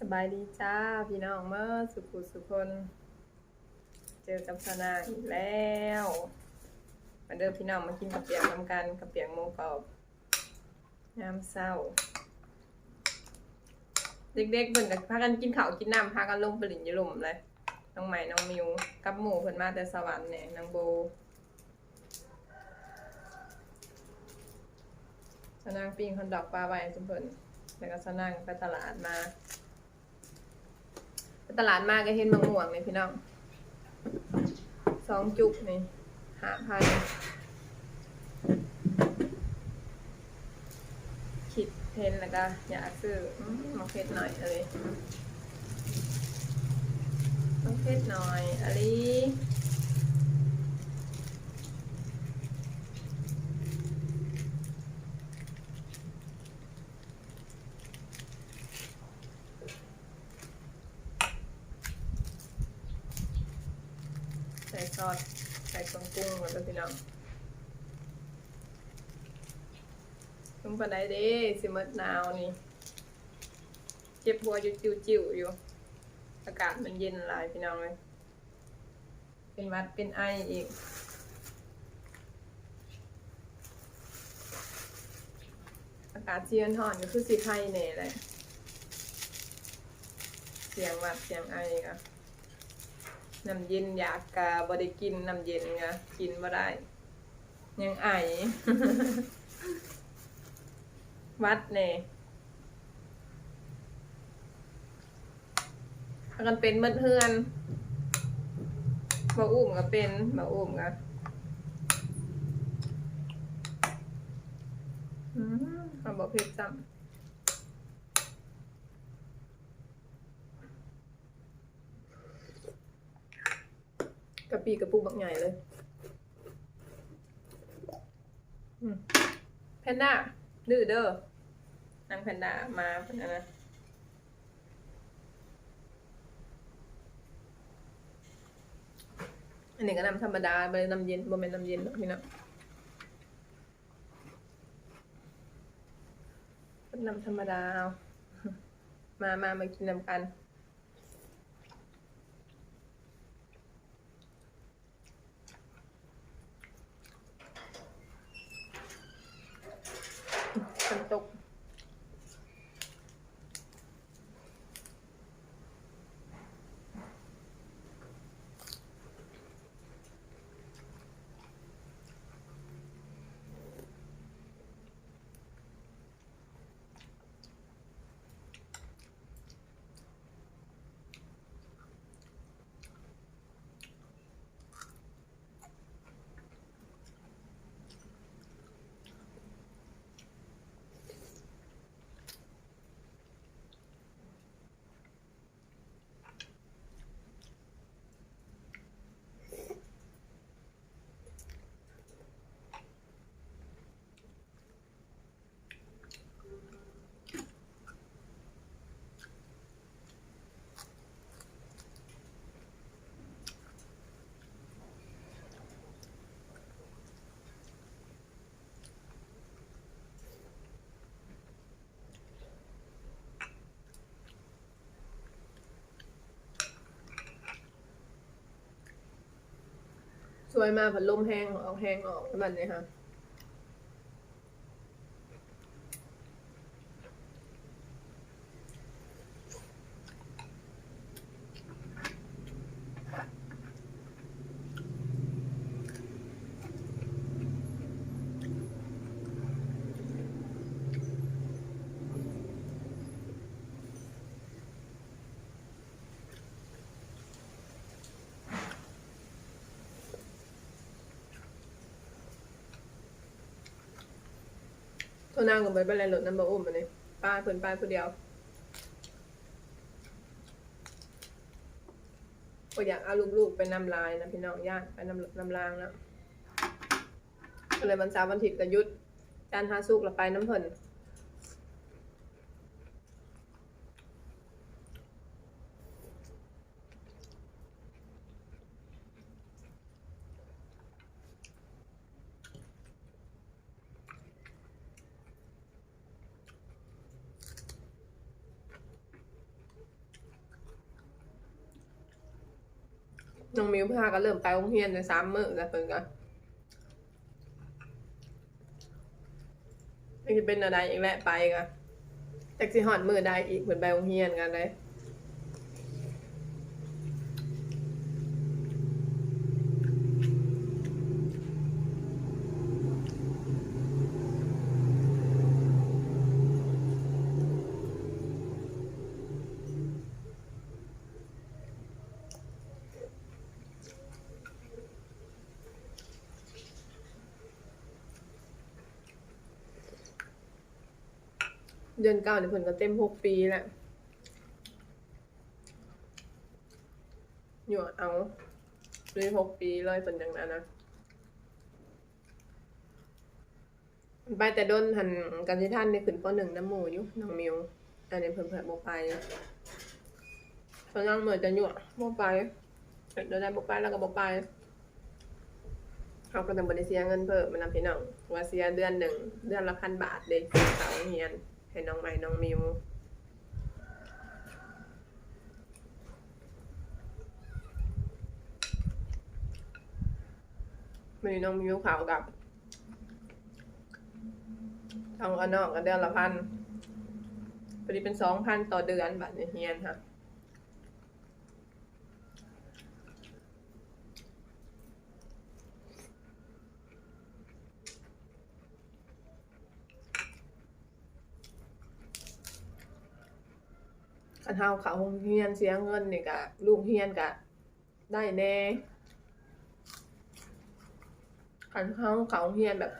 สบายดีจ้าพี่น้องเมื่อสุขุสุคน เจอกับสนาอีกแล้วมาเดิมพี่น้องมากินกับเปียกทำกันกับเปียกหมูกรอบน้ำเศร้า เด็กๆเพิ่นกับพากันกินข้าวกินน้ำพากันลงปหลินยี่หลุมเลยน้องใหม่น้องมิวกับหมูเพิ่นมาแต่สวรรค์เนี่ยนางโบสนางปิงคนดอกปลาไว้จุ่มเพิ่นแล้วก็สนางไปตลาดมา ตลาดมาก็เห็นมะม่วงเลยพี่น้องสองจุกนี่หาพันคิดเพนแล้วก็อยากซื้อมมาเพชรหน่อยอะไรมาเพชรหน่อยอะไร ซอสใส่เครื่องปรุงหมดแล้วพี่น้องทุ่มปันไดเด้สิหมดหนาวนี่ เจ็บหัวอยู่จิ๋วๆอยู่ อากาศมันเย็นหลายพี่น้องเลย เป็นวัดเป็นไออีกอากาศเชียนห่อนก็คือสีไข้เน่เลยเสียงวัดเสียงไอก็ น้ำเย็นอยากกะบ่ได้กินน้ำเย็นกะกินบ่ได้ ยังไอ วัดเน่พากันเป็นเมดเฮือนมาอุ้มก็เป็นมาอุ้มก็อืมเอาบอกเพชรจำ กะปิกระปุกบักใหญ่เลยแพนด้าดื้อเด้อนางแพนด้ามาเป็นอะไรนะอันนี้ก็น้ำธรรมดาไปน้ำเย็นบ่เป็นน้ำเย็นหรอกพี่น้องเป็นน้ำธรรมดาเอามามามากินน้ำกัน ฝนตก ช่วยมากผัดลมแห้งออกแห้งออกแล้วมันเนี่ยค่ะ โทรนางกับไปเป็นไรหลดน้ำบะอุ้มมาเนี่ยป้าเพิ่นป้าผู้เดียวก็อยากเอาลูกๆไปนำลายนะพี่น้องญาติไปนำนำลางแล้วก็เลยวันเสาร์วันอาทิตย์ก็หยุดจานทาสุกเราไปน้ำเพิ่น น้องมิวพาก็เริ่มไปโรงเรียนในสามมื้อแล้วเพิ่นก็มันจะเป็นอะไรอีกแหละไปก็จากสิหอดมือไดอีกเหมือนไปโรงเรียนกันเลย เดือนเก้าเนี่ยเพิ่นก็เต็มหกปีแหล้วอยู่เอาเลยหกปีเลยเป็นอย่างนั้นนะไปแต่โดนหันกันที่ท่านในขึ้นปหนึ่งน้ำหมูอยู่น้องมิวอันนี้เพิ่นเพิ่นบอกไปเพราะนั่งเหมือนจะอยู่บอกไปเดี๋ยวได้บอกไปแล้วก็บอกไปเขาก็ต้องบริเสียเงินเพิ่มมันนำพี่น้องว่าเสียเดือนหนึ่งเดือนละพันบาทเด็กสาวเฮียน ให้น้องใหม่น้องมิวมีน้องมิวขาวกับทองอนอกกันเดือนละพันพอดีเป็นสองพันต่อเดือนบัตรเฮียนค่ะ นเฮาเขาโรงเฮียนเสียเงินนี่กะลูกเฮียนกะได้แน่คันเฮาเขาโรงเฮียนแบบ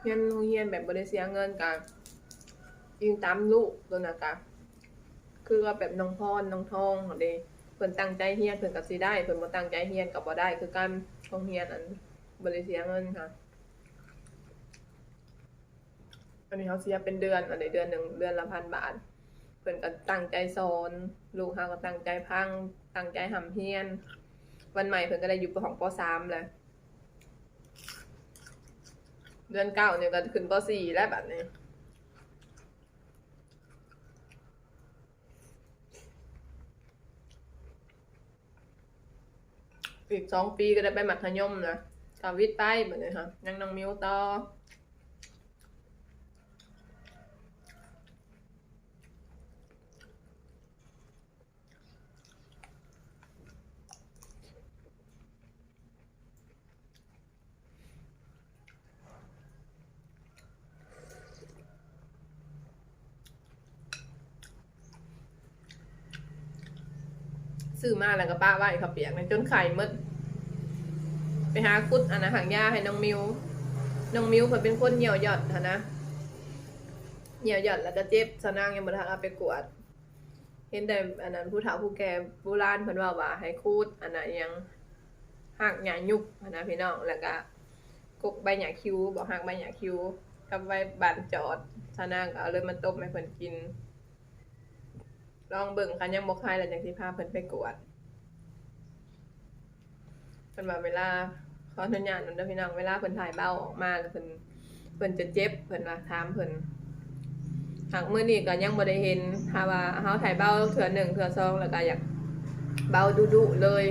เฮียนโรงเฮียนแบบบ่ได้เสียเงินกะยิงตามลูกตัวน่ะกะคือว่าแบบน้องพรน้องทองของเด้เพิ่นตั้งใจเฮียนเพิ่นก็สิได้เพิ่นบ่ตั้งใจเฮียนก็บ่ได้ คือการโรงเรียนอันบ่ได้เสียเงินค่ะอันนี้เขาเสียเป็นเดือนอันนี้เดือนหนึ่งเดือนละพันบาท เพิ่อนก็ตั้งใจสอนลูกเฮาก็ตั้งใจพังตั้งใจหำเฮียน วันใหม่เพิ่อนก็ได้อยู่ของป .3 แล้วเดือนเก้าเนี่ยก็ขึ้นป .4 แล้วแบบนี้อีกสองปีก็ได้ไปมัธยมนะกาวิทย์ไปแบบนี้ค่ะยังน้องมิวต่อ ซื้อมาแล้วก็ป้าไว้เขาวเปียกนะจนไข่มดไปหาคุดอันนะหางยาให้น้องมิวน้องมิวเพิ่นเป็นคนเหี่ยวหย่อนะนนะเหี่ยวหย่อนแล้วก็เจ็บสนางยังบ่ทันเอาไปกวด เห็นแต่อันนั้นผู้เฒ่าผู้แก่โบราณเพิ่นว่าว่าให้คูดอันนั้นยังหักหญ้ายุบหั้นนะพี่น้องแล้วก็กกใบหญ้าคิ้วบ่หักใบหญ้าคิ้วกับใบบานจอดสนางก็เอาเลยมาต้มให้เพิ่นกิน ลองเบิ่งคันยังบ่คลายแล้วจังสิพาเพิ่นไปกวดเพิ่นว่าเวลาขออนุญาตนั่นเด้อพี่น้องเวลาเพิ่นถ่ายเบ้าออกมาแล้วเพิ่นเพิ่นจะเจ็บเพิ่นว่าถามเพิ่นหากมื้อนี้ก็ยังบ่ได้เห็นถ้าว่าเฮาถ่ายเบ้าเทื่อหนึ่งเทื่อสองแล้วก็อยากเบ้าดุๆเลย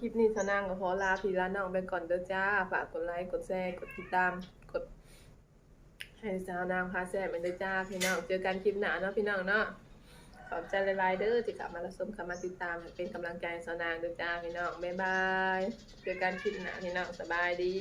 คลิปนี้สนางกับขอลาพี่ลาน้องไปก่อนเด้อจ้า ฝากกดไลค์ กดแชร์ กดติดตาม กด ให้สาวนางพาแซ่บเป็นเด้อจ้า พี่น้อง เจอกันคลิปหน้าเนาะพี่น้องเนาะ ขอบใจหลายๆเด้อที่กลับมารับชมกลับมาติดตาม เป็นกำลังใจสาวนางเด้อจ้า พี่น้อง บ๊ายบาย เจอกันคลิปหน้าพี่น้องสบายดี